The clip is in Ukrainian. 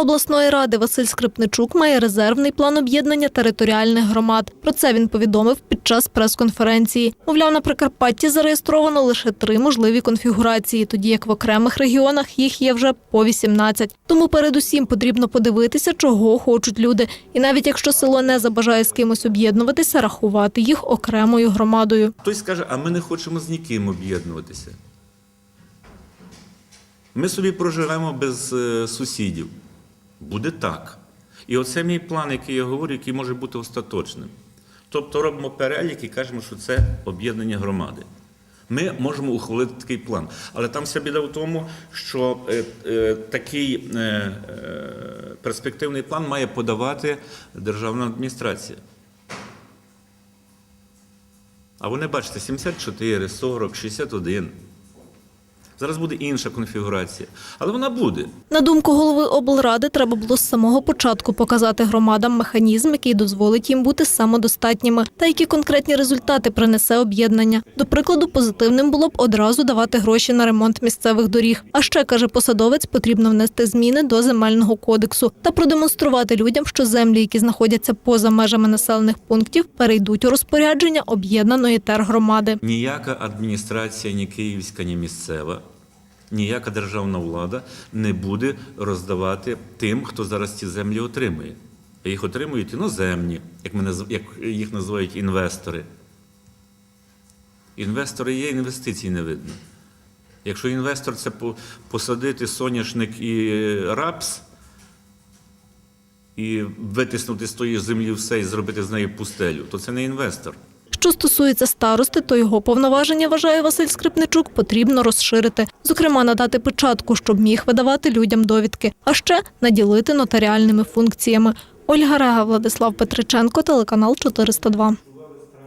Обласної ради Василь Скрипничук має резервний план об'єднання територіальних громад. Про це він повідомив під час прес-конференції. Мовляв, на Прикарпатті зареєстровано лише три можливі конфігурації, тоді як в окремих регіонах їх є вже по 18. Тому передусім потрібно подивитися, чого хочуть люди. І навіть якщо село не забажає з кимось об'єднуватися, рахувати їх окремою громадою. Хтось скаже, а ми не хочемо з ніким об'єднуватися. Ми собі проживемо без е, сусідів. Буде так. І оце мій план, який я говорю, який може бути остаточним. Тобто робимо перелік і кажемо, що це об'єднання громади. Ми можемо ухвалити такий план. Але там вся біда в тому, що е, е, такий е, е, перспективний план має подавати державна адміністрація. А вони, бачите, 74, 40, 61. Зараз буде інша конфігурація. Але вона буде. На думку голови облради, треба було з самого початку показати громадам механізм, який дозволить їм бути самодостатніми, та які конкретні результати принесе об'єднання. До прикладу, позитивним було б одразу давати гроші на ремонт місцевих доріг. А ще каже посадовець, потрібно внести зміни до земельного кодексу та продемонструвати людям, що землі, які знаходяться поза межами населених пунктів, перейдуть у розпорядження об'єднаної тергромади. Ніяка адміністрація, ні київська, ні місцева, ніяка державна влада не буде роздавати тим, хто зараз ці землі отримує. Їх отримують іноземні, як, ми як їх називають інвестори. Інвестори є, інвестицій не видно. Якщо інвестор це посадити соняшник і рапс, і витиснути з тої землі все і зробити з неї пустелю, то це не інвестор. Що стосується старости, то його повноваження, вважає Василь Скрипничук, потрібно розширити. Зокрема, надати печатку, щоб міг видавати людям довідки, а ще наділити нотаріальними функціями. Ольга Рега, Владислав Петриченко, телеканал 402.